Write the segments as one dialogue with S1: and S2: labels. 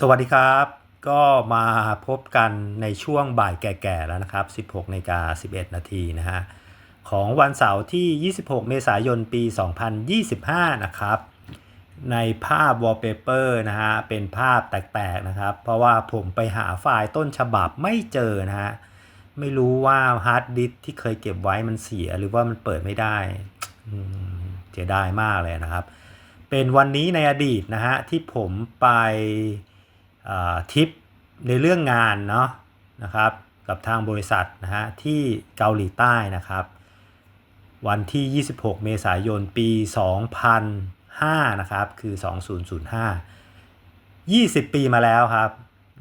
S1: สวัสดีครับ ก็มาพบกันในช่วงบ่ายแก่ๆแล้วนะครับ 16นาฬิกา11 นาทีนะฮะของวันเสาร์ที่ 26 เมษายนปี 2025 นะครับ ในภาพวอลเปเปอร์นะฮะเป็นภาพแตกๆนะครับ เพราะว่าผมไปหาไฟล์ต้นฉบับไม่เจอนะฮะไม่รู้ว่าฮาร์ดดิสที่เคยเก็บไว้มันเสียหรือว่ามันเปิดไม่ได้เสียดายมากเลยนะครับ เป็นวันนี้ในอดีตนะฮะที่ผมไป ทริปในเรื่องงานเนาะนะครับกับทางบริษัทนะฮะที่เกาหลีใต้นะครับ วันที่ 26 เมษายนปี 2005 นะครับ คือ 2005 20 ปีมาแล้วครับ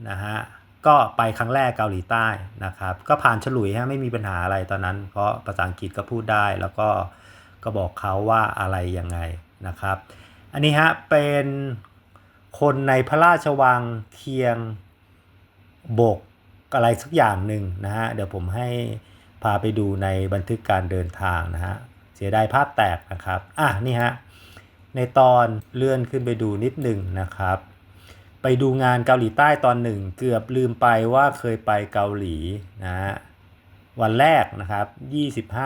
S1: นะฮะก็ไปครั้งแรกเกาหลีใต้นะครับ ก็ผ่านฉลุยฮะไม่มีปัญหาอะไรตอนนั้น เพราะภาษาอังกฤษก็พูดได้แล้วก็ก็บอกเขาว่าอะไรยังไงนะครับ อันนี้ฮะเป็น คนในพระราชวังเคียงบกอะไรสักอย่างหนึ่งนะฮะ เดี๋ยวผมให้พาไปดูในบันทึกการเดินทางนะฮะ เสียดายภาพแตกนะครับ อะนี่ฮะ ในตอนเลื่อนขึ้นไปดูนิดหนึ่งนะครับ ไปดูงานเกาหลีใต้ตอนหนึ่ง เกือบลืมไปว่าเคยไปเกาหลีนะฮะวันแรกนะครับ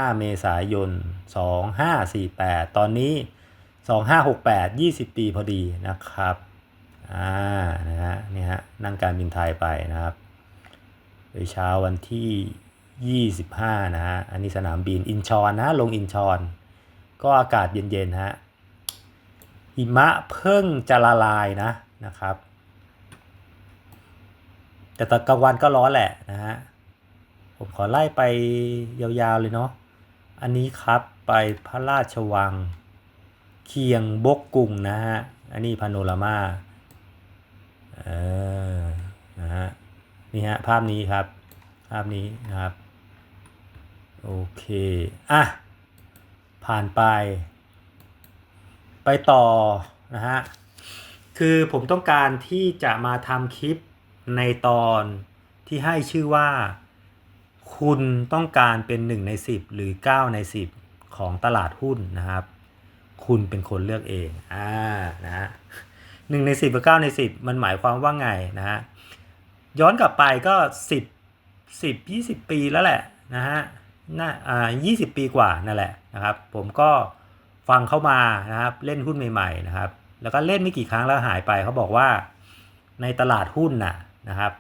S1: 25 เมษายน 2548 ตอนนี้ 2568 20 ปีพอดีนะครับ อ่านะฮะนี่ฮะนั่งการบินไทยไปนะครับโดยเช้าวันที่ 25 นะฮะ อันนี้สนามบินอินชอนนะลงอินชอน ก็อากาศเย็นๆฮะหิมะเพิ่งจะละลายนะนะครับ แต่ตอนกลางวันก็ร้อนแหละนะฮะ ผมขอไล่ไปยาวๆเลยเนาะอันนี้ครับไปพระราชวัง เคียงบกกุงนะฮะ อันนี้พาโนรามา เออนะฮะนี่ฮะภาพนี้ครับ ภาพนี้นะครับ โอเค อะ ผ่านไป ไปต่อนะฮะ คือผมต้องการที่จะมาทำคลิปในตอนที่ให้ชื่อว่า คุณต้องการเป็น 1 ใน 10 หรือ 9 ใน 10 ของตลาดหุ้นนะครับ คุณเป็นคนเลือกเอง อ่า นะฮะ หนึ่งในสิบกับเก้าในสิบมันหมายความว่าไงนะฮะย้อนกลับไปก็สิบสิบยี่สิบปีแล้วแหละนะฮะน่าอ่ายี่สิบปีกว่านั่นแหละนะครับ ผมก็ฟังเข้ามานะครับเล่นหุ้นใหม่ๆนะครับ แล้วก็เล่นไม่กี่ครั้งแล้วหายไปเขาบอกว่าในตลาดหุ้นน่ะนะครับ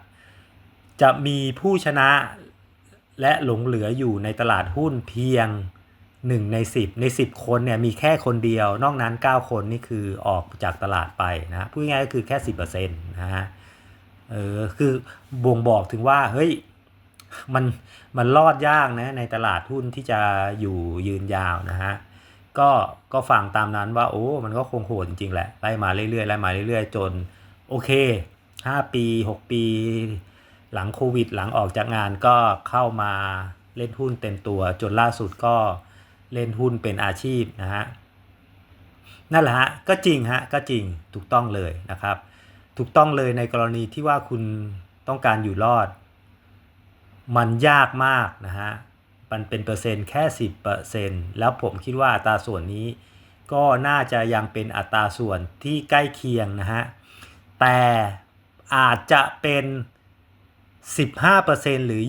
S1: จะมีผู้ชนะและหลงเหลืออยู่ในตลาดหุ้นเพียง 1 ใน 10 ใน 10 คนเนี่ยมีแค่คนเดียวนอกนั้น 9 คนนี่คือออกจากตลาดไปนะพูดง่ายก็คือแค่ 10%นะฮะเออคือบ่งบอกถึงว่าเฮ้ยมันมันรอดยากนะในตลาดหุ้นที่จะอยู่ยืนยาวนะฮะก็ก็ฟังตามนั้นว่าโอ้มันก็คงโหดจริงๆแหละไล่มาเรื่อยๆไล่มาเรื่อยๆ จนโอเค 5 ปี 6 ปี หลังโควิด หลังออกจากงานก็เข้ามาเล่นหุ้นเต็มตัวจนล่าสุดก็ เล่นหุ้นเป็นอาชีพนะฮะนั่นแหละฮะก็จริงฮะก็จริงถูกต้องเลยนะครับ ถูกต้องเลยในกรณีที่ว่าคุณต้องการอยู่รอด มันยากมากนะฮะมันเป็นเปอร์เซ็นต์แค่ 10%แล้วผมคิดว่าอัตราส่วนนี้ ก็น่าจะยังเป็นอัตราส่วนที่ใกล้เคียงนะฮะแต่อาจจะเป็น 15%หรือ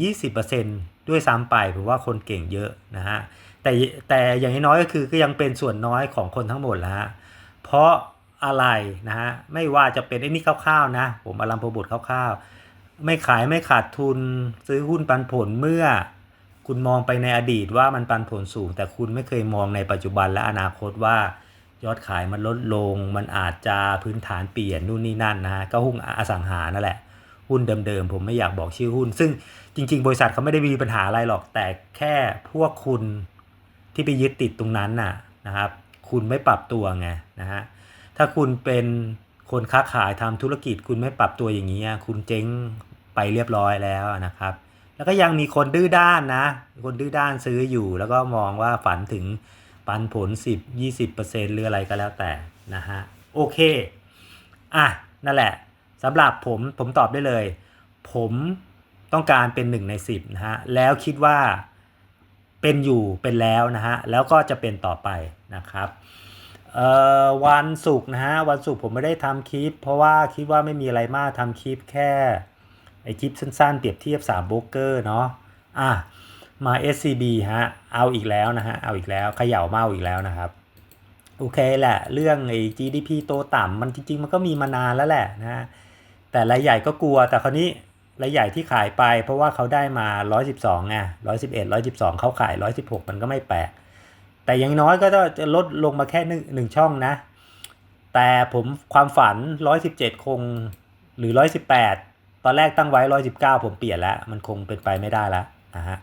S1: 20%ด้วยซ้ำไปผมว่าคนเก่งเยอะนะฮะ แต่แต่อย่างน้อยก็คือก็ยังเป็นส่วนน้อยของคนทั้งหมดแล้วฮะเพราะอะไรนะฮะไม่ว่าจะเป็นไอ้นี่คร่าวๆนะ ผมอารัมพบทคร่าวๆ ไม่ขายไม่ขาดทุนซื้อหุ้นปันผลเมื่อ คุณมองไปในอดีตว่ามันปันผลสูง แต่คุณไม่เคยมองในปัจจุบันและอนาคตว่ายอดขายมันลดลง มันอาจจะพื้นฐานเปลี่ยนนู่นนี่นั่นนะฮะก็หุ้นอสังหานั่นแหละหุ้นเดิมๆผมไม่อยากบอกชื่อหุ้น ซึ่งจริง ๆ บริษัทเขาไม่ได้มีปัญหาอะไรหรอกแต่แค่พวกคุณ ที่ไปยึดติดตรงนั้นน่ะนะครับ คุณไม่ปรับตัวไงนะฮะถ้าคุณเป็นคนค้าขายทำธุรกิจ คุณไม่ปรับตัวอย่างนี้คุณเจ๊งไปเรียบร้อยแล้วนะครับ แล้วก็ยังมีคนดื้อด้านนะ คนดื้อด้านซื้ออยู่ แล้วก็มองว่าฝันถึงปันผล 10 20%หรืออะไรก็แล้วแต่นะฮะโอเคอะนั่นแหละสำหรับผมผมตอบได้เลย ผมต้องการเป็นหนึ่งในสิบนะฮะแล้วคิดว่า เป็นอยู่เป็นแล้วนะฮะแล้วก็จะเป็นต่อไปนะครับวันศุกร์นะฮะวันศุกร์ผมไม่ได้ทำคลิป เพราะว่าคิดว่าไม่มีอะไรมากทำคลิปแค่ไอคลิปสั้นๆ เปรียบเทียบ3โบรกเกอร์เนาะอะมา SCB ฮะเอาอีกแล้วนะฮะเอาอีกแล้วเขย่าเมาอีกแล้วนะครับโอเคแหละเรื่องไอ้ GDP โตต่ำมันจริงๆ มันก็มีมานานแล้วแหละนะฮะแต่รายใหญ่ก็กลัวแต่คราวนี้ รายใหญ่ที่ขายไป เพราะว่าเขาได้มา 112ไง111 112 เขาขาย 116 มันก็ไม่แปลก แต่ย่างน้อยก็จะลดลงมาแค่หนึ่งหนึ่งช่องนะ แต่ผมความฝัน 117 คงหรือ 118 ตอนแรกตั้งไว้ 119 ผมเปลี่ยนแล้ว มันคงเป็นไปไม่ได้แล้วนะฮะ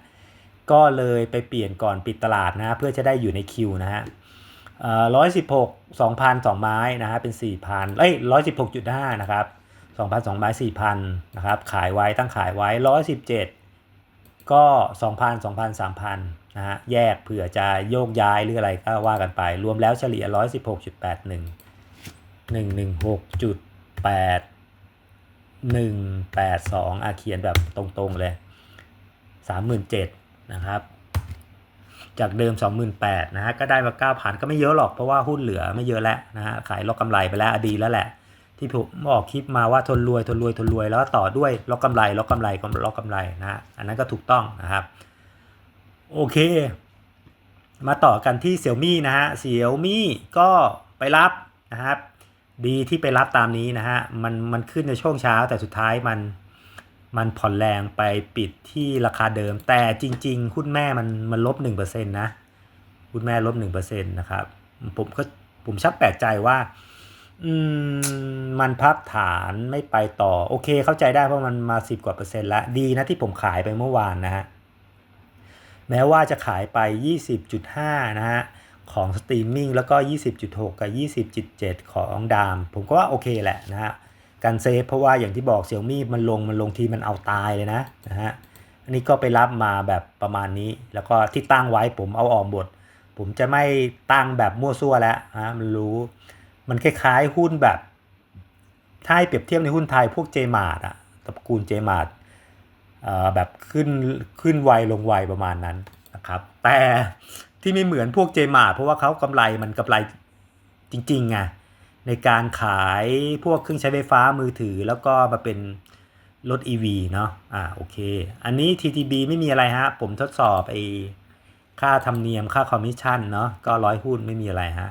S1: ก็เลยไปเปลี่ยนก่อนปิดตลาดนะเพื่อจะได้อยู่ในคิวนะฮะร้อยสิบหกสองพันสองไม้นะฮะเป็นสี่พันเอ้ยร้อยสิบหกจุดห้านะครับ สองพันสองไม้สี่พันนะครับขายไว้ตั้งขายไว้ร้อยสิบเจ็ดก็สองพันสองพันสามพันนะฮะแยกเผื่อจะโยกย้ายหรืออะไรก็ว่ากันไป รวมแล้วเฉลี่ยร้อยสิบหกจุดแปดหนึ่งหนึ่งหนึ่งหกจุดแปดหนึ่งแปดสองอาเขียนแบบตรงๆเลยสามหมื่นเจ็ดนะครับจากเดิม 28,000นะฮะก็ได้มา 9,000 ก็ไม่เยอะหรอกเพราะว่าหุ้นเหลือไม่เยอะแล้วนะฮะขายล็อกกำไรไปแล้วอดีแล้วแหละ ที่ผมบอกคลิปมาว่าทนรวยทนรวยทนรวย แล้วต่อด้วยล็อกกำไรล็อกกำไรก็ล็อกกำไรนะฮะอันนั้นก็ถูกต้องนะครับ โอเค มาต่อกันที่เสี่ยวมี่นะฮะเสี่ยวมี่ก็ไปรับนะครับ ดีที่ไปรับตามนี้นะฮะมันมันขึ้นในช่วงเช้าแต่สุดท้ายมันมันผ่อนแรงไปปิดที่ราคาเดิม แต่จริง ๆ หุ้นแม่มันมันลบหนึ่งเปอร์เซ็นต์นะหุ้นแม่ลบหนึ่งเปอร์เซ็นต์นะครับผมก็ผมชักแปลกใจว่า อืม มันพักฐานไม่ไปต่อ โอเค เข้าใจได้เพราะมันมาสิบกว่าเปอร์เซ็นต์แล้วดีนะที่ผมขายไปเมื่อวานนะฮะ แม้ว่าจะขายไป 20.5 นะฮะ ของสตรีมมิ่งแล้วก็ 20.6 กับ 20.7 ของดาม ผมก็ว่าโอเคแหละนะฮะ การเซฟเพราะว่าอย่างที่บอกเสี่ยวมี่มันลงมันลงทีมันเอาตายเลยนะนะฮะ อันนี้ก็ไปรับมาแบบประมาณนี้ แล้วก็ที่ตั้งไว้ผมเอาออกหมด ผมจะไม่ตั้งแบบมั่วซั่วแล้วนะมันรู้ มันคล้ายๆหุ้นแบบ ถ้าให้เปรียบเทียบในหุ้นไทยพวกเจมาร์ดอะตระกูลเจมาร์ดแบบขึ้นขึ้นไวลงไวประมาณนั้นนะครับ แต่ที่ไม่เหมือนพวกเจมาร์ดเพราะว่าเขากำไรมันกำไรจริงๆไงในการขายพวกเครื่องใช้ไฟฟ้ามือถือแล้วก็มาเป็นรถ EV เนาะ อ่า โอเค อันนี้ TTB ไม่มีอะไรฮะ ผมทดสอบไอ้ค่าธรรมเนียมค่าคอมมิชชั่นเนาะ ก็ร้อยหุ้นไม่มีอะไรฮะ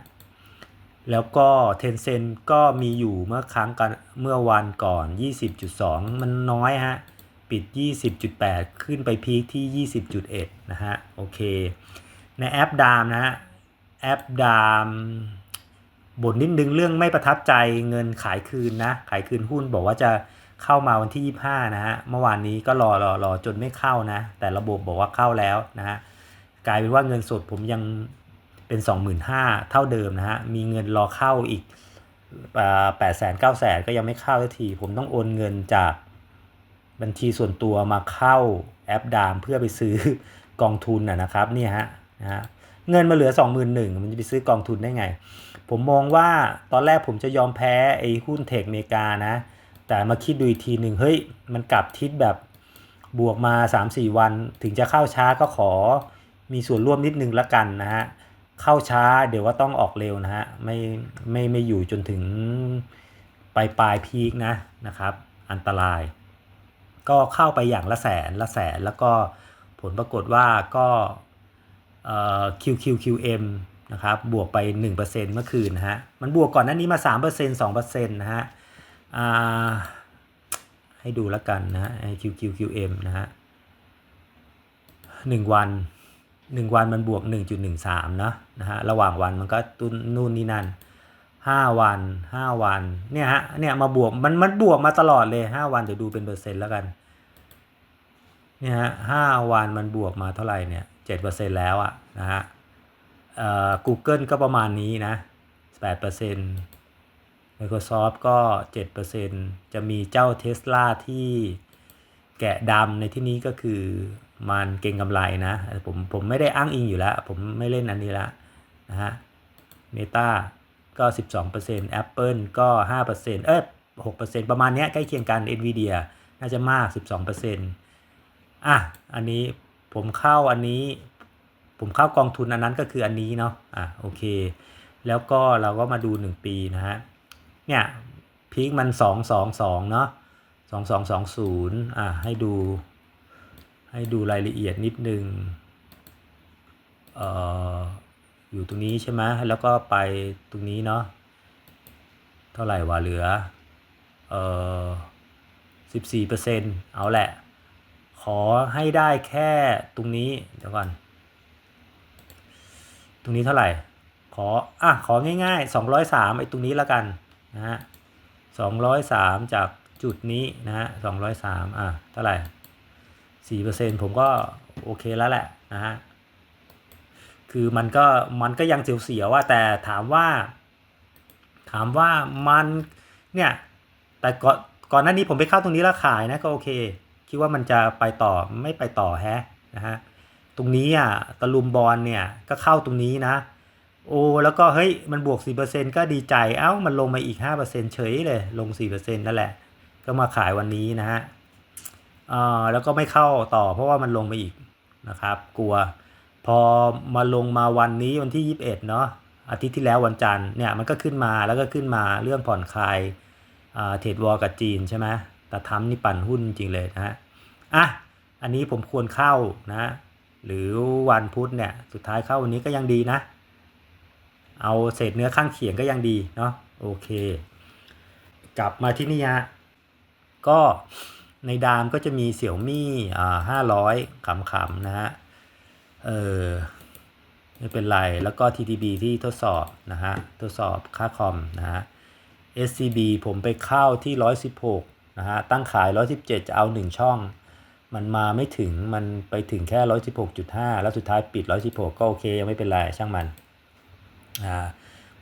S1: แล้วก็ Tencent ก็มีอยู่เมื่อครั้งกันเมื่อวันก่อน 20.2 มันน้อยฮะ ปิด 20.8 ขึ้นไปพีคที่ 20.1 นะฮะ โอเค ในแอปดามนะฮะ แอปดามบ่นนิดนึงเรื่องไม่ประทับใจเงินขายคืนนะ ขายคืนหุ้นบอกว่าจะเข้ามาวันที่ 25 นะฮะ เมื่อวานนี้ก็รอรอรอจนไม่เข้านะ แต่ระบบบอกว่าเข้าแล้วนะฮะ กลายเป็นว่าเงินสดผมยัง เป็น 25,000 เท่าเดิมนะฮะ มีเงินรอเข้าอีกแปดแสนเก้าแสนก็ยังไม่เข้าสักที ผมต้องโอนเงินจากบัญชีส่วนตัวมาเข้าแอปดามเพื่อไปซื้อกองทุนนะครับนี่ฮะนะฮะเงินมาเหลือ 21,000มันจะไปซื้อกองทุนได้ไง ผมมองว่าตอนแรกผมจะยอมแพ้ไอ้หุ้นเทคเมกานะ แต่มาคิดดูอีกทีหนึ่งเฮ้ย มันกลับทิศแบบบวกมา 3-4 วัน ถึงจะเข้าช้าก็ขอมีส่วนร่วมนิดนึงละกันนะฮะ เข้าช้าเดี๋ยวว่าต้องออกเร็วนะฮะไม่ไม่ไม่อยู่จนถึงปลายปลายพีคนะนะครับ อันตราย ก็เข้าไปอย่างละแสนละแสนแล้วก็ผลปรากฏว่าก็เอ่อ QQQM นะครับบวกไป 1%เมื่อคืนนะฮะมันบวกก่อนหน้านี้มา 3% 2%นะฮะให้ดูแล้วกันนะฮะ QQQM นะฮะหนึ่งวัน หนึ่งวันมันบวก 1.13นะนะฮะระหว่างวันมันก็ตุนนู่นนี่นั่นห้าวันห้าวันเนี่ยฮะเนี่ยมาบวกมันมันบวกมาตลอดเลยห้าวันเดี๋ยวดูเป็นเปอร์เซ็นต์แล้วกันเนี่ยฮะห้าวันมันบวกมาเท่าไหร่เนี่ยเจ็ดเปอร์เซ็นต์แล้วอะนะฮะเอ่อ Google ก็ประมาณนี้นะ8% Microsoft ก็7%จะมีเจ้า Tesla ที่แกะดำในที่นี้ก็คือ มันเก่งกำไรนะผมผมไม่ได้อ้างอิงอยู่แล้ว ผมไม่เล่นอันนี้ละนะฮะ Meta ก็ 12% Apple ก็ 5%เอ้ย6%ประมาณเนี้ยใกล้เคียงกัน Nvidia น่าจะมาก 12%อะ อันนี้ผมเข้าอันนี้ ผมเข้ากองทุนอันนั้นก็คืออันนี้เนาะอะโอเค แล้วก็เราก็มาดู 1 ปีนะฮะ เนี่ยพีคมัน 2 2 2 เนาะ2 2 2 0 อะให้ดู ให้ดูรายละเอียดนิดนึงเอออยู่ตรงนี้ใช่ไหมแล้วก็ไปตรงนี้เนาะ เท่าไหร่วะเหลือ เอ่อ14เปอร์เซ็นต์เอาแหละ ขอให้ได้แค่ตรงนี้ เดี๋ยวก่อน ตรงนี้เท่าไหร่ ขอ อะ ของ่ายๆ203ไอ้ตรงนี้แล้วกันนะฮะ203จากจุดนี้นะฮะ203อะ เท่าไหร่ 4%ผมก็โอเคแล้วแหละนะฮะ คือมันก็มันก็ยังเสียวๆว่าแต่ถามว่า ถามว่ามันเนี่ยแต่ก่อนก่อนหน้านี้ผมไปเข้าตรงนี้แล้วขายนะก็โอเค คิดว่ามันจะไปต่อไม่ไปต่อแฮะนะฮะตรงนี้อะตะลุมบอลเนี่ยก็เข้าตรงนี้นะ โอ้แล้วก็เฮ้ยมันบวก 4%ก็ดีใจเอ้ามันลงมาอีก 5%เฉยเลยลง 4%นั่นแหละ ก็มาขายวันนี้นะฮะ แล้วก็ไม่เข้าต่อเพราะว่ามันลงมาอีกนะครับ กลัว พอมาลงมาวันนี้วันที่ 21 เนาะอาทิตย์ที่แล้ววันจันทร์เนี่ยมันก็ขึ้นมาแล้วก็ขึ้นมาเรื่องผ่อนคลายเทรดวอลกับจีนใช่ไหมแต่ทำนี่ปั่นหุ้นจริงเลยนะฮะอะอันนี้ผมควรเข้านะ หรือวันพุธเนี่ยสุดท้ายเข้าวันนี้ก็ยังดีนะ เอาเศษเนื้อข้างเขียงก็ยังดีเนาะโอเค กลับมาที่นี่ฮะก็ ในดามก็จะมีเสี่ยวมี่อ่าห้าร้อยขำๆนะฮะ เออไม่เป็นไร แล้วก็ TTB ที่ทดสอบนะฮะ ทดสอบค่าคอมนะฮะ SCB ผมไปเข้าที่ 116นะฮะ ตั้งขาย 117 จะเอา 1 ช่อง มันมาไม่ถึง มันไปถึงแค่ 116.5 แล้วสุดท้ายปิด 116 ก็โอเค ยังไม่เป็นไร ช่างมันอ่า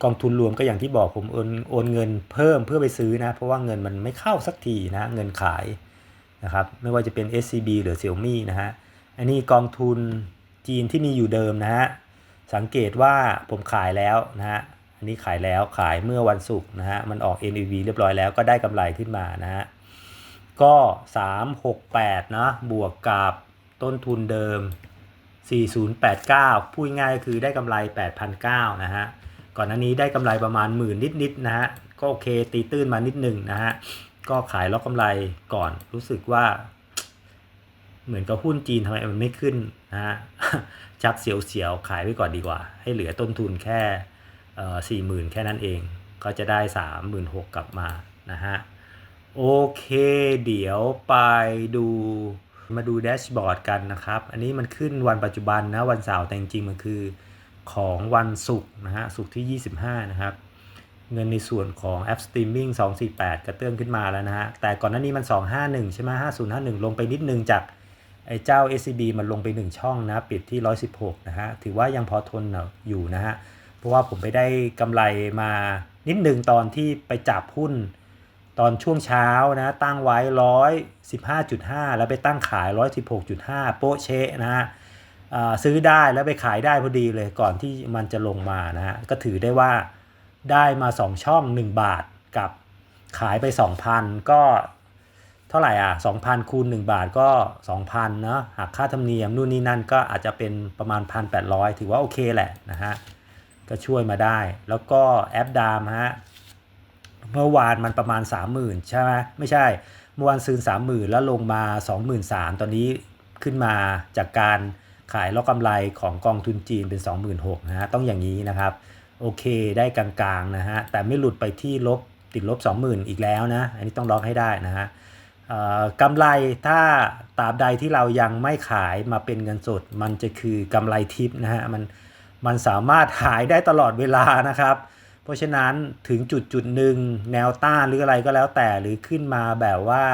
S1: กองทุนรวมก็อย่างที่บอกผมโอนโอนเงินเพิ่มเพื่อไปซื้อนะ เพราะว่าเงินมันไม่เข้าสักทีนะ เงินขาย นะครับไม่ว่าจะเป็น SCB หรือ Xiaomi นะฮะอันนี้กองทุนจีนที่มีอยู่เดิมนะฮะสังเกตว่าผมขายแล้วนะฮะอันนี้ขายแล้วขายเมื่อวันศุกร์นะฮะมันออก NAV เรียบร้อยแล้วก็ได้กำไรขึ้นมานะฮะก็ 368นะบวกกับต้นทุนเดิม 4089พูดง่ายคือได้กำไร 8,900นะฮะก่อนหน้านี้ได้กำไรประมาณหมื่นนิดๆนะฮะก็โอเคตีตื้นมานิดหนึ่งนะฮะ ก็ขายล็อกกำไรก่อนรู้สึกว่า เหมือนกับหุ้นจีนทำไมมันไม่ขึ้นนะฮะชักเสียวๆ ขายไว้ก่อนดีกว่า ให้เหลือต้นทุนแค่สี่หมื่นแค่นั้นเอง ก็จะได้สามหมื่นหกกลับมานะฮะ โอเคเดี๋ยวไปดูมาดูแดชบอร์ดกันนะครับ อันนี้มันขึ้นวันปัจจุบันนะ วันเสาร์แต่จริงๆมันคือของวันศุกร์นะฮะศุกร์ที่ 25 นะครับ เงินในส่วนของแอป Streaming 248 กระเตื้องขึ้นมาแล้วนะฮะ แต่ก่อนหน้านี้มัน 251 ใช่ไหม5051 ลงไปนิดนึงจากไอ้เจ้า SCB มันลงไป 1 ช่องนะ ปิดที่ 116 นะฮะ ถือว่ายังพอทนอยู่นะฮะ เพราะว่าผมไปได้กำไรมานิดนึงตอนที่ไปจับหุ้น ตอนช่วงเช้านะ ตั้งไว้ 115.5 แล้วไปตั้งขาย 116.5 โป๊ะเชะนะฮะซื้อได้แล้วไปขายได้พอดีเลยก่อนที่มันจะลงมานะฮะ ก็ถือได้ว่า ได้มา 2 ช่อง 1 บาทกับขายไป 2,000 ก็เท่าไหร่อะ 2,000 คูณ 1 บาทก็ 2,000เนาะหักค่าธรรมเนียมนู่นนี่นั่นก็อาจจะเป็นประมาณ 1,800 ถือว่าโอเคแหละนะฮะ ก็ช่วยมาได้ แล้วก็แอปดามฮะ เมื่อวานมันประมาณ 30,000 ใช่ไหมไม่ใช่ เมื่อวานซื้อ30,000 แล้วลงมา 23,000 ตอนนี้ขึ้นมาจากการขายล็อกกำไรของกองทุนจีนเป็น 26,000นะฮะต้องอย่างนี้นะครับ โอเคได้กลางๆนะฮะแต่ไม่หลุดไปที่ลบติดลบ 20,000 อีกแล้วนะ อันนี้ต้องล็อกให้ได้นะฮะกำไรถ้าตราบใดที่เรายังไม่ขายมาเป็นเงินสด มันจะคือกำไรทิปนะฮะมันมันสามารถหายได้ตลอดเวลานะครับ เพราะฉะนั้นถึงจุดจุดหนึ่งแนวต้านหรืออะไรก็แล้วแต่หรือขึ้นมาแบบว่า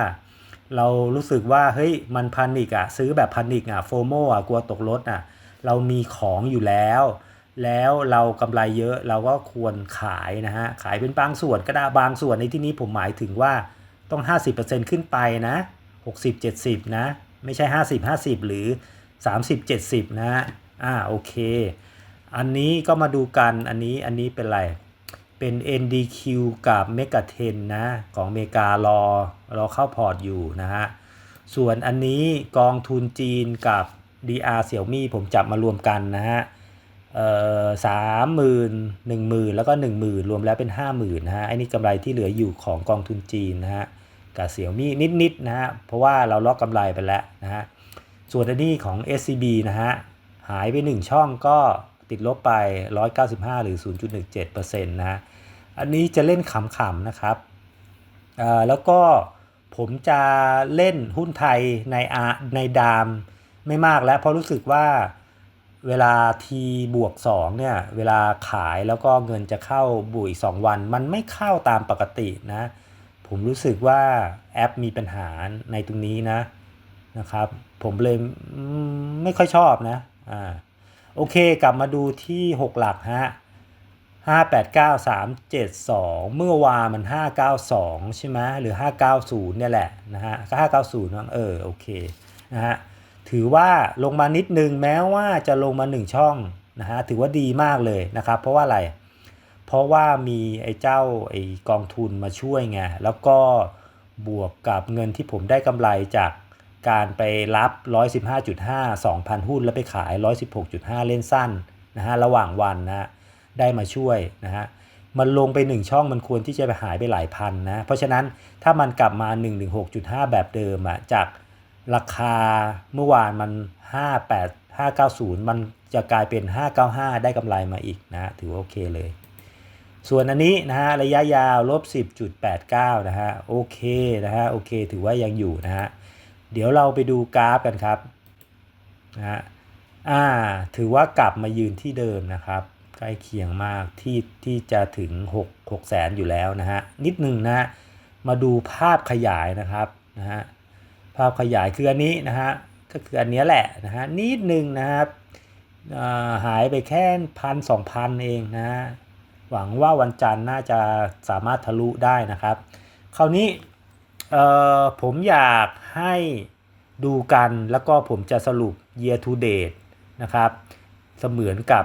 S1: เรารู้สึกว่าเฮ้ยมันพันิกอะซื้อแบบพันิกอะโฟโมอะกลัวตกรถอะเรามีของอยู่แล้ว แล้วเรากำไรเยอะเราก็ควรขายนะฮะขายเป็นบางส่วนก็ได้บางส่วนในที่นี้ผมหมายถึงว่าต้อง 50%ขึ้นไปนะ 60 70 นะ ไม่ใช่ 50 50 หรือ 30 70 นะอ่าโอเค อันนี้ก็มาดูกันอันนี้อันนี้เป็นอะไร เป็น NDQ กับ m e g a t e n นะ ของอเมริการอรอเข้าพอร์ตอยู่นะฮะ ส่วนอันนี้กองทุนจีนกับ DR เสี่ยวมี่ผมจับมารวมกันนะฮะ สามหมื่นหนึ่งหมื่นแล้วก็หนึ่งหมื่นรวมแล้วเป็นห้าหมื่นนะฮะไอ้นี่กำไรที่เหลืออยู่ของกองทุนจีนนะฮะกับเสี่ยวมี่นิดๆนะฮะเพราะว่าเราล็อกกำไรไปแล้วนะฮะส่วนอันนี้ของ SCB นะฮะหายไป 1 ช่องก็ติดลบไป 195 หรือ 0.17%นะฮะอันนี้จะเล่นขำๆนะครับแล้วก็ผมจะเล่นหุ้นไทยในอาในดามไม่มากแล้วเพราะรู้สึกว่า เวลาทีบวก2เนี่ยเวลาขายแล้วก็เงินจะเข้าบวกอีก 2 วัน มันไม่เข้าตามปกตินะผมรู้สึกว่าแอปมีปัญหาในตรงนี้นะนะครับ ผมเลยไม่ค่อยชอบนะอ่าโอเคกลับมาดูที่ 6 หลักฮะ589372 เมื่อวานมัน 592 ใช่ไหมหรือ 590 เนี่ยแหละนะฮะก็590นะเออโอเคนะฮะ ถือว่าลงมานิดนึงแม้ว่าจะลงมา 1 ช่องนะฮะถือว่าดีมากเลยนะครับ เพราะว่าอะไร เพราะว่ามีไอ้เจ้าไอ้กองทุนมาช่วยไงแล้วก็บวกกับเงินที่ผมได้กำไรจากการไปรับ 115.5 2,000 หุ้นแล้วไปขาย 116.5 เล่นสั้นนะฮะระหว่างวันนะฮะได้มาช่วยนะฮะมันลงไป1ช่องมันควรที่จะไปหายไปหลายพันนะเพราะฉะนั้นถ้ามันกลับมา 116.5 แบบเดิมอะจาก ราคาเมื่อวานมัน 58 590 มันจะกลายเป็น 595 ได้กำไรมาอีกนะ ถือว่าโอเคเลย ส่วนอันนี้นะฮะระยะยาวลบ 10.89 นะฮะโอเคนะฮะโอเค ถือว่ายังอยู่นะฮะเดี๋ยวเราไปดูกราฟกันครับนะฮะอ่าถือว่ากลับมายืนที่เดิมนะครับ ใกล้เคียงมากที่ที่จะถึง 6 6แสนอยู่แล้วนะฮะนิดหนึ่งนะฮะมาดูภาพขยายนะครับนะฮะ ภาพขยายคืออันนี้นะฮะก็คืออันนี้แหละนะฮะนิดนึงนะครับหายไปแค่พันสองพันเองนะฮะหวังว่าวันจันทร์น่าจะสามารถทะลุได้นะครับ คราวนี้ผมอยากให้ดูกันแล้วก็ผมจะสรุป year to date นะครับเสมือนกับ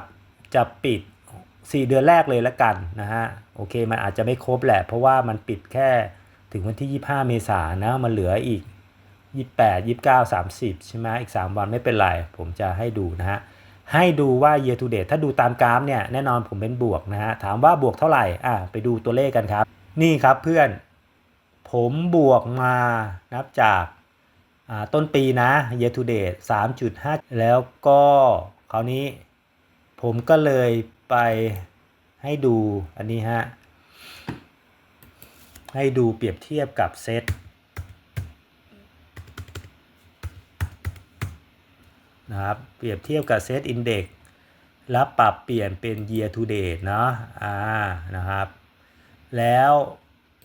S1: จะปิด 4 เดือนแรกเลยละกันนะฮะโอเคมันอาจจะไม่ครบแหละ เพราะว่ามันปิดแค่ถึงวันที่ 25 เมษายนนะมันเหลืออีก 28 29 30 ใช่ไหมอีก 3 วันไม่เป็นไร ผมจะให้ดูนะฮะ ให้ดูว่า year to date ถ้าดูตามกราฟเนี่ยแน่นอนผมเป็นบวกนะฮะ ถามว่าบวกเท่าไหร่ อะไปดูตัวเลขกันครับ นี่ครับเพื่อน ผมบวกมานับจากาต้นปีนะ year to date 3.5 แล้วก็คราวนี้ผมก็เลยไปให้ดูอันนี้ฮะ ให้ดูเปรียบเทียบกับเซต นะครับ เปรียบเทียบกับเซตอินเด็กแล้วปรับเปลี่ยนเป็น year to date เนาะอ่านะครับ แล้ว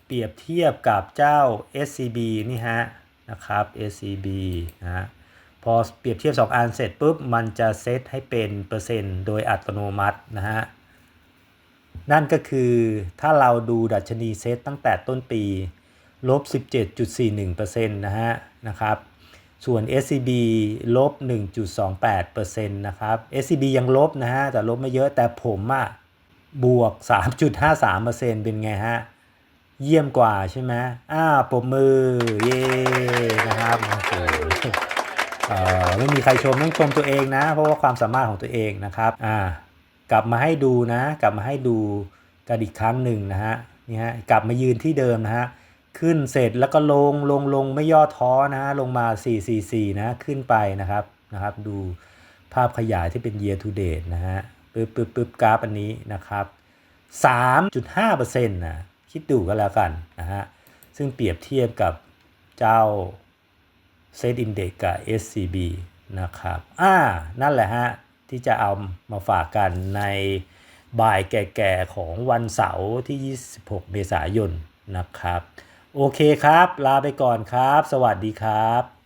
S1: เปรียบเทียบกับเจ้า SCB นี่ฮะนะครับ SCB นะพอเปรียบเทียบ 2 อันเสร็จปุ๊บ มันจะเซตให้เป็นเปอร์เซ็นต์โดยอัตโนมัตินะฮะ นั่นก็คือถ้าเราดูดัชนีเซตตั้งแต่ต้นปีลบ17.41%นะฮะนะครับ ส่วน SCB ลบ 1.28%นะครับ SCB ยังลบนะฮะ แต่ลบไม่เยอะแต่ผมอะบวก 3.53%เป็นไงฮะ เยี่ยมกว่าใช่ไหมอ้าวปรบมือ เย้นะครับโอ้โหเอ่อไม่มีใครชมต้องชมตัวเองนะ เพราะว่าความสามารถของตัวเองนะครับอ่ากลับมาให้ดูนะ กลับมาให้ดูกันอีกครั้งหนึ่งนะฮะนี่ฮะกลับมายืนที่เดิมนะฮะ ขึ้นเสร็จแล้วก็ลงลงลงไม่ย่อท้อนะลงมา 444 นะขึ้นไปนะครับนะครับ ดูภาพขยายที่เป็น year to date นะฮะปึ๊บปึ๊บปึ๊บกราฟอันนี้นะครับ 3.5%นะคิดดูก็แล้วกันนะฮะซึ่งเปรียบเทียบกับเจ้า Set Index กับ SCB นะครับอ่านั่นแหละฮะ ที่จะเอามาฝากกันในบ่ายแก่ๆของวันเสาร์ที่ 26 เมษายนนะครับ โอเคครับ ลาไปก่อนครับ สวัสดีครับ